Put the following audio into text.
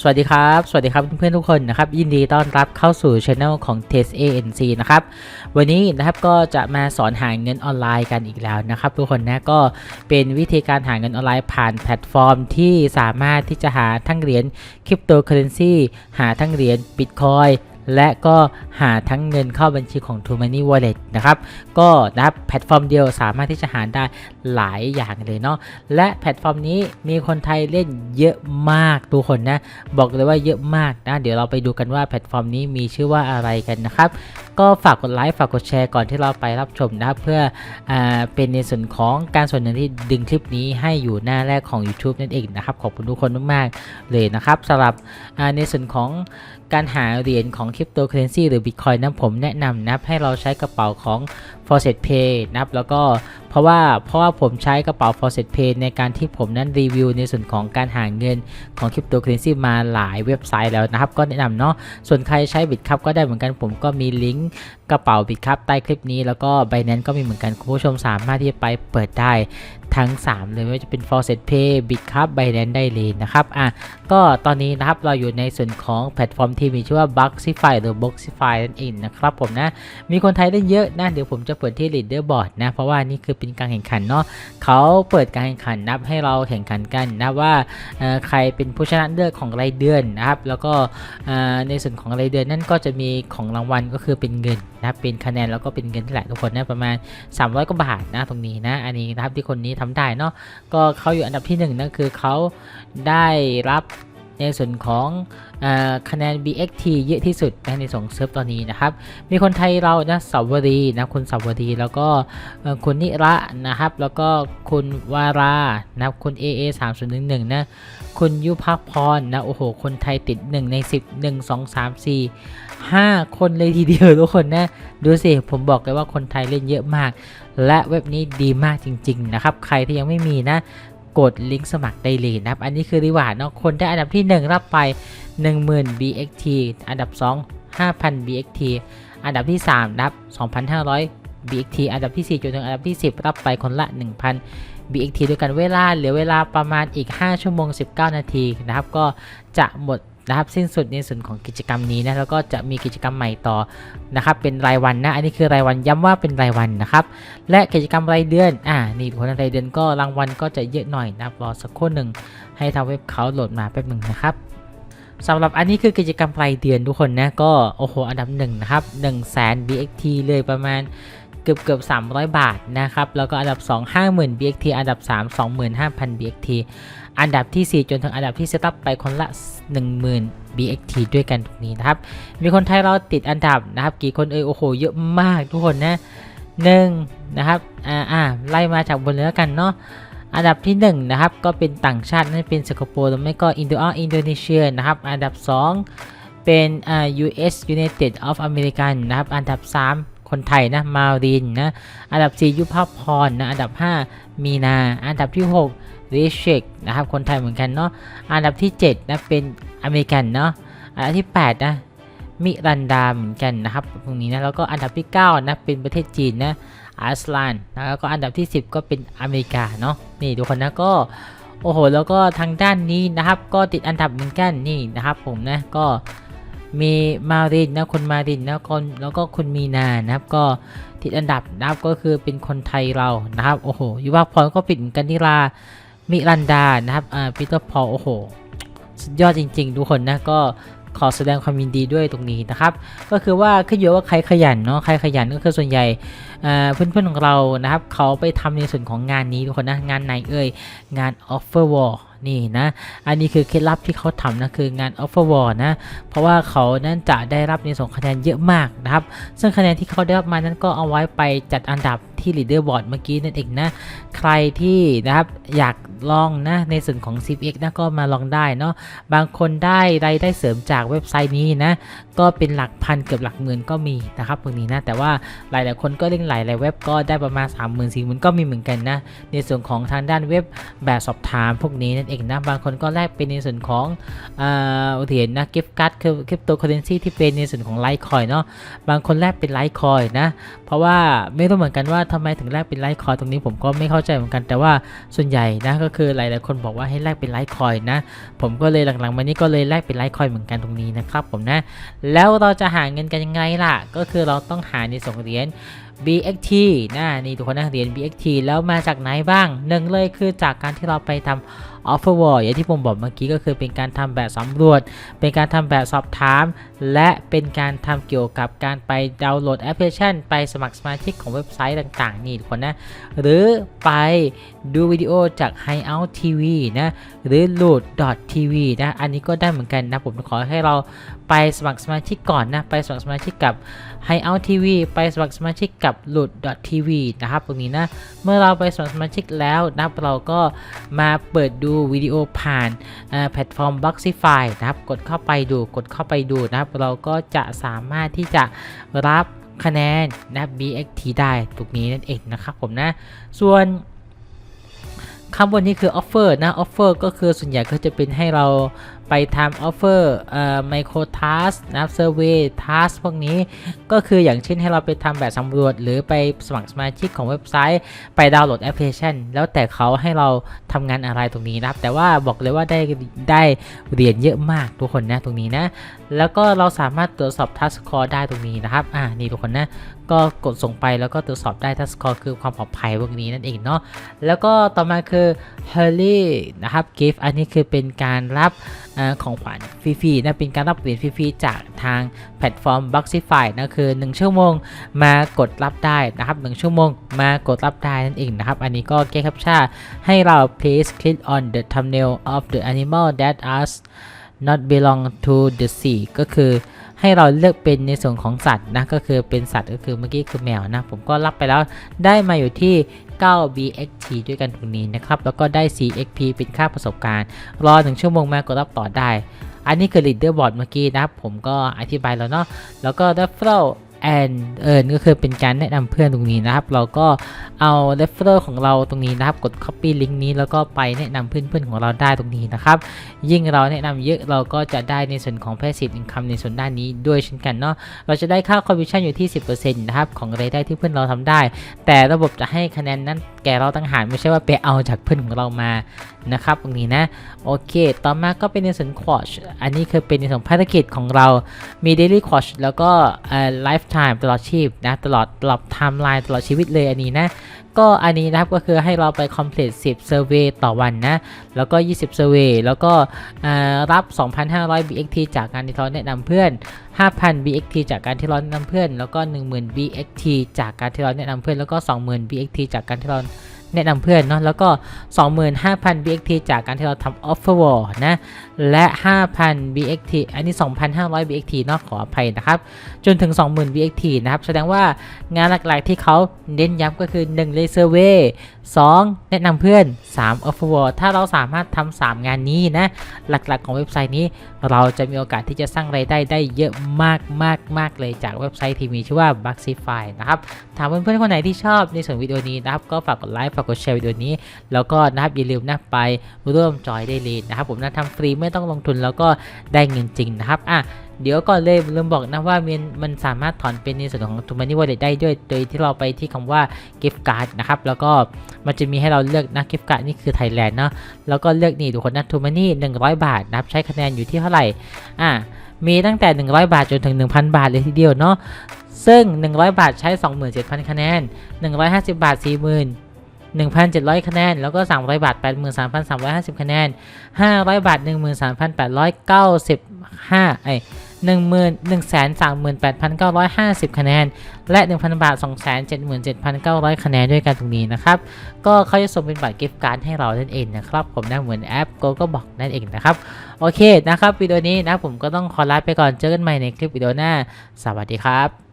สวัสดีครับ สวัสดีครับเพื่อนๆทุกคนนะครับ ยินดีต้อนรับเข้าสู่ช anel ของ Test ANC นะครับ วันนี้นะครับก็จะมาสอนหาเงินออนไลน์กันอีกแล้วนะครับ ทุกคนนะก็เป็นวิธีการหาเงินออนไลน์ผ่านแพลตฟอร์มที่สามารถที่จะหาทั้งเหรียญคริปโตเคอเรนซีหาทั้งเหรียญบิตคอย และก็หาทั้งเงินเข้าบัญชีของ t o Money Wallet นะครับ ก็นะครับแพลตฟอร์มเดียวสามารถที่จะหาได้หลายอย่างเลยเนาะ และแพลตฟอร์มนี้มีคนไทยเล่นเยอะมากทุกคนนะ บอกเลยว่าเยอะมากนะ เดี๋ยวเราไปดูกันว่าแพลตฟอร์มนี้มีชื่อว่าอะไรกันนะครับ ก็ฝากกดไลค์ฝากกดแชร์ก่อนที่เราไปรับชมนะเพื่ออเป็นในส่วนของการส่วนหนึ่งที่ดึงคลิปนี้ให้อยู่หน้าแรกของ YouTube นั่นเองนะครับ ขอบคุณทุกคนมากๆเลยนะครับสำหรับในส่วนของการหาเหรียญของคริปโตเคอเรนซีหรือบิทคอยน์นะผมแนะนำนะให้เราใช้กระเป๋าของ f o r s e t Pay นะครับแล้วก็ ราะว่าเพราะว่าผมใช้กระเป๋า f o r s e t Pay ในการที่ผมนั้นรีวิวในส่วนของการหาเงินของคริปโตเคอเรนซีมาหลายเว็บไซต์แล้วนะครับ ก็แนะนำเนาะส่วนใครใช้บิตครับก็ได้เหมือนกันผมก็มีลิงก์กระเป๋าบิตครับใต้คลิปนี้แล้วก็ไบแนนก็มีเหมือนกันคุณผู้ชมสามารถที่จะไปเปิดได้ ทั้ง 3 เลยไม่ว่าจะเป็น f o r s e t Pay Bitcup Binance ได้เลยนะครับอะก็ตอนนี้นะครับเราอยู่ในส่วนของแพลตฟอร์มที่มีชื่อว่า Boxify หรือ Boxify นั่นเองนะครับผมนะ มีคนไทยได้เยอะนะ เดี๋ยวผมจะเปิดที่ Leaderboard นะ เพราะว่านี่คือเป็นการแข่งขันเนาะเขาเปิดการแข่งขันนับให้เราแข่งขันกันนะว่าใครเป็นผู้ชนะเลิศของรายเดือนนะครับแล้วก็ในส่วนของรายเดือนนั่นก็จะมีของรางวัลก็คือเป็นเงินนะเป็นคะแนนแล้วก็เป็นเงินที่แหละทุกคนนะประมาณ 300กว่าบาทนะตรงนี้นะอันนี้นะครับที่คนนี้ทำได้เนาะก็เขาอยู่อันดับที่1นงนั่นคือเขาได้รับในส่วนของอคะแนน BXT เยอะที่สุดในสองเซิร์ฟตอนนี้นะครับ มีคนไทยเรานะสาวรีนะคุณสาวรีแล้วก็คุณนิระนะครับ แล้วก็คุณวารานะครับคุณ AA 3 0 1 1นะ คุณยุพักพรนะ โอ้โห คนไทยติด 1 ใน 10 1 2 3 4 5 คนเลยทีเดียวทุกคนนะ ดูสิ ผมบอกเลยว่าคนไทยเล่นเยอะมาก และเว็บนี้ดีมากจริง ๆ นะครับ ใครที่ยังไม่มีนะ กดลิงก์สมัครได้เลยนะครับ อันนี้คือรีวาร์ดเนาะคนได้อันดับที่ 1 รับไป 10,000 BXT อันดับ 2 5,000 BXT อันดับที่ 3 รับ 2,500 BXT อันดับที่ 4 จนถึงอันดับที่ 10 รับไปคนละ 1,000 BXT ด้วยกันเวลาเหลือเวลาประมาณอีก 5 ชั่วโมง 19 นาทีนะครับ ก็จะหมด นะครับสิ้นสุดในส่วนของกิจกรรมนี้นะแล้วก็จะมีกิจกรรมใหม่ต่อนะครับเป็นรายวันนะอันนี้คือรายวันย้ำว่าเป็นรายวันนะครับและกิจกรรมรายเดือนอ่านี่คนรายเดือนก็รางวัลก็จะเยอะหน่อยนะครับรอสักครู่หนึ่งให้ทางเว็บเขาโหลดมาแป๊บหนึ่งนะครับสำหรับอันนี้คือกิจกรรมรายเดือนทุกคนนะก็โอ้โหอันดับหนึ่งนะครับ1 0 0 0 0แสน BXT เลยประมาณเกือบเกือบ300 บาทนะครับแล้วก็อันดับ 2 50,000 BXT อันดับ 3 25,000 BXT อันดับที่ 4 จนถึงอันดับที่เซตอัพไปคนละ 10,000 BXT ด้วยกันตรงนี้นะครับ มีคนไทยเราติดอันดับนะครับ กี่คนเอ่ยโอ้โห เยอะมากทุกคนนะหนึ่งนะครับอ่าอ่าไล่มาจากบนเลยแล้วกันเนาะอันดับที่ 1 นะครับ ก็เป็นต่างชาตินั่นเป็นสิงคโปร์หรือไม่ก็อินโดออินโดนีเซียนะครับ อันดับ 2 เป็นอ่า US United of American นะครับ อันดับ 3 คนไทยนะมารินนะอันดับ 4 ยุพพรนะอันดับ 5 มีนา อันดับที่ 6ริเชกนะครับคนไทยเหมือนกันเนาะอันดับที่7นะเป็นอเมริกันเนาะอันดับที่8นะมิรันดาเหมือนกันนะครับตรงนี้นะแล้วก็อันดับที่9นะเป็นประเทศจีนนะอัสลานนะแล้วก็อันดับที่ 10 ก็เป็นอเมริกาเนาะนี่ทุกคนนะก็โอ้โห แล้วก็ทางด้านนี้นะครับ ก็ติดอันดับเหมือนกันนี่นะครับผมนะก็ มีมารินนะคนมารินนะคนแล้วก็คุณมีนานะครับ ก็ติดอันดับนะครับก็คือเป็นคนไทยเรานะครับโอ้โหยุวพรก็ปิดเหมือนกันนิลามิรันดานะครับอ่าปีเตอร์พอโอ้โหสุดยอดจริง ๆ ทุกคนนะก็ขอแสดงความยินดีด้วยตรงนี้นะครับ ก็คือว่าขึ้นอยู่ว่าใครขยันเนาะใครขยันก็คือส่วนใหญ่เพื่อนเพื่อนๆของเรานะครับ เขาไปทำในส่วนของงานนี้ทุกคนนะงานไหนเอ่ยงาน Offer Wall นี่นะ อันนี้คือเคล็ดลับที่เขาทำนะคืองาน Offer Wall นะ เพราะว่าเขานั้นจะได้รับในส่วนคะแนนเยอะมากนะครับ ซึ่งคะแนนที่เขาได้รับมานั้นก็เอาไว้ไปจัดอันดับที่ Leaderboard เมื่อกี้นั่นเองนะ ใครที่นะครับอยากลองนะในส่วนของ CPX นะก็มาลองได้เนาะ บางคนได้รายได้เสริมจากเว็บไซต์นี้นะ ก็เป็นหลักพันเกือบหลักหมื่นก็มีนะครับตรงนี้นะ แต่ว่าหลายๆคนก็เล่นหลายๆเว็บก็ได้ประมาณ 3 0 0 0 0 4 0 0 0ก็มีเหมือนกันนะ ในส่วนของทางด้านเว็บแบบสอบถามพวกนี้นั่นนเองนะบางคนก็แลกเป็นในส่วนของอ่าเหรียญนะกิฟต์การ์ดคือคริปโตเคอเรนซีที่เป็นในส่วนของไลท์คอยเนาะบางคนแลกเป็นไลท์คอยนะ เพราะว่าไม่รู้เหมือนกันว่าทำไมถึงแลกเป็นไลท์คอยตรงนี้ผมก็ไม่เข้าใจเหมือนกันแต่ว่าส่วนใหญ่นะก็คือหลายๆคนบอกว่าให้แลกเป็นไลท์คอยนะผมก็เลยหลังๆมานี้ก็เลยแลกเป็นไลท์คอยเหมือนกันตรงนี้นะครับผมนะแล้วเราจะหาเงินกันยังไงล่ะ ก็คือเราต้องหาในส่วนของเหรียญ BXT นะนี่ทุกคนนะเหรียญ BXT แล้วมาจากไหนบ้างหนึ่งเลยคือจากการที่เราไปทำ Offer Wall อย่างที่ผมบอกเมื่อกี้ก็คือเป็นการทำแบบสำรวจ เป็นการทำแบบสอบถาม และเป็นการทำเกี่ยวกับการไปดาวน์โหลดแอปพลิเคชัน ไปสมัครสมาชิกของเว็บไซต์ต่างๆ นี่คนนะ หรือไปดูวิดีโอจาก Hangout TV นะ หรือ Load.tv นะ อันนี้ก็ได้เหมือนกันนะ ผมขอให้เราไปสมัครสมาชิกก่อนนะ ไปสมัครสมาชิกกับ Hangout TV ไปสมัครสมาชิกกับ Load.tv นะครับตรงนี้นะ เมื่อเราไปสมัครสมาชิกแล้วนะเราก็มาเปิดดูวิดีโอผ่านแพลตฟอร์ม Boxify นะครับ กดเข้าไปดู กดเข้าไปดูนะครับเราก็จะสามารถที่จะรับคะแนนนะ BXT ได้ตรงนี้นั่นเองนะครับผมนะ ส่วนข้างบนนี้คือ offer นะ offer ก็คือส่วนใหญ่ก็จะเป็นให้เราไปทำ offer เอ่อ micro task นะ survey task พวกนี้ก็คืออย่างเช่นให้เราไปทำแบบสำรวจ หรือไปสมัครสมาชิกของเว็บไซต์ ไปดาวน์โหลดแอปพลิเคชัน แล้วแต่เขาให้เราทำงานอะไรตรงนี้นะครับ แต่ว่าบอกเลยว่าได้ได้เหรียญเยอะมากทุกคนนะตรงนี้นะ แล้วก็เราสามารถตรวจสอบ task score ได้ตรงนี้นะครับ อ่า นี่ทุกคนนะ ก็กดส่งไปแล้วก็ตรวจสอบได้ task score คือความปลอดภัยพวกนี้นั่นเองเนาะ แล้วก็ต่อมาคือ h u r l y นะครับ gift อันนี้คือเป็นการรับอของขวัญฟรีๆนะ เป็นการรับเหรียญฟรีๆจากทางแพลตฟอร์ม Boxify นะคือ 1 ชั่วโมงมากดรับได้นะครับ 1 ชั่วโมงมากดรับได้นั่นเองนะครับ อันนี้ก็แก้แคปชั่นให้เรา please click on the thumbnail of the animal that us not belong to the sea ก็คือให้เราเลือกเป็นในส่วนของสัตว์นะก็คือเป็นสัตว์ก็คือเมื่อกี้คือแมวนะ ผมก็รับไปแล้วได้มาอยู่ที่ 9 BXT ด้วยกันตรงนี้นะครับ แล้วก็ได้ 4XP เป็นค่าประสบการณ์ รอ1ชั่วโมงมากดรับต่อได้ อันนี้คือ leaderboard เมื่อกี้นะผมก็อธิบายแล้วเนาะแล้วก็ referral and earn ก็คือเป็นการแนะนำเพื่อนตรงนี้นะครับ เราก็เอา referral ของเราตรงนี้นะครับ กด copy link นี้แล้วก็ไปแนะนำเพื่อนๆของเราได้ตรงนี้นะครับ ยิ่งเราแนะนำเยอะเราก็จะได้ในส่วนของ passive income ในส่วนด้านนี้ด้วยเช่นกันเนาะ เราจะได้ค่า commission อยู่ที่ 10%นะครับของรายได้ที่เพื่อนเราทำได้ แต่ระบบจะให้คะแนนนั้นแก่เราตั้งหากไม่ใช่ว่าไปเอาจากเพื่อนของเรามา นะครับตรงนี้นะ โอเค ต่อมาก็เป็นในส่วนควอชอันนี้คือเป็นในส่วนภารกิจของเรา มี daily q u a tch แล้วก็เอ่อ lifetime ตลอดชีพนะ ตลอดตลอด timeline ตลอดชีวิตเลยอันนี้นะ ก็อันนี้นะครับก็คือให้เราไป complete 10 survey ต่อวันนะ แล้วก็ 20 survey แล้วก็เอ่อรับ 2,500 BXT จากการที่เราแนะนำเพื่อน 5,000 BXT จากการที่เราแนะนำเพื่อน แล้วก็ 10,000 BXT จากการที่เราแนะนำเพื่อน แล้วก็ 20,000 BXT จากการที่เรา แนะนำเพื่อนเนาะแล้วก็ 25,000 BXT จากการที่เราทำ offer wall นะ และ 5,000 BXT อันนี้ 2,500 BXT เนาะขออภัยนะครับ จนถึง 20,000 BXT นะครับ แสดงว่างานหลักๆที่เขาเน้นย้ำก็คือ1เลย survey 2แนะนำเพื่อน 3 offer wall ถ้าเราสามารถทำ3 งานนี้นะ หลักๆของเว็บไซต์นี้ เราจะมีโอกาสที่จะสร้างรายได้ได้เยอะมากมากมากเลยจากเว็บไซต์ที่มีชื่อว่า Buxify นะครับ ถามเพื่อนๆคนไหนที่ชอบในส่วนวิดีโอนี้นะครับ ก็ฝากกดไลค์ฝากกดแชร์วิดีโอนี้ แล้วก็นะครับอย่าลืมนะไปร่วมจอยได้เลยนะครับ ผมนะทำฟรีไม่ต้องลงทุนแล้วก็ได้เงินจริงนะครับอะเดี๋ยวก่อนเลยลืมบอกนะว่ามันมันสามารถถอนเป็นในส่วนของ t ูมันนี่วอลเล็ตได้ด้วย โดยที่เราไปที่คำว่า gift card นะครับ แล้วก็มันจะมีให้เราเลือกนะ gift card นี่คือไทยแลนด์เนาะ แล้วก็เลือกนี่ทุกคนนะ t ูมันนี่100 บาทนะครับ ใช้คะแนนอยู่ที่เท่าไหร่ อะมีตั้งแต่ 100 บาทจนถึง 1,000 บาทเลยทีเดียวเนาะ ซึ่ง 100 บาทใช้ 27,000 คะแนน 150 บาท 40,000 1,700 คะแนน แล้วก็ 300 บาท 83,350 คะแนน 500 บาท 13,895 ไอ้1138,950 คะแนน และ 1,000 บาท 277,900 คะแนนด้วยกันตรงนี้นะครับ ก็เขาจะส่งเป็นบัตรกิฟต์การ์ดให้เรานั่นเองนะครับ ผมนะเหมือนแอป Go ก็บอกนั่นเองนะครับ โอเคนะครับวิดีโอนี้นะผมก็ต้องขอลาไปก่อน เจอกันใหม่ในคลิปวิดีโอหน้า สวัสดีครับ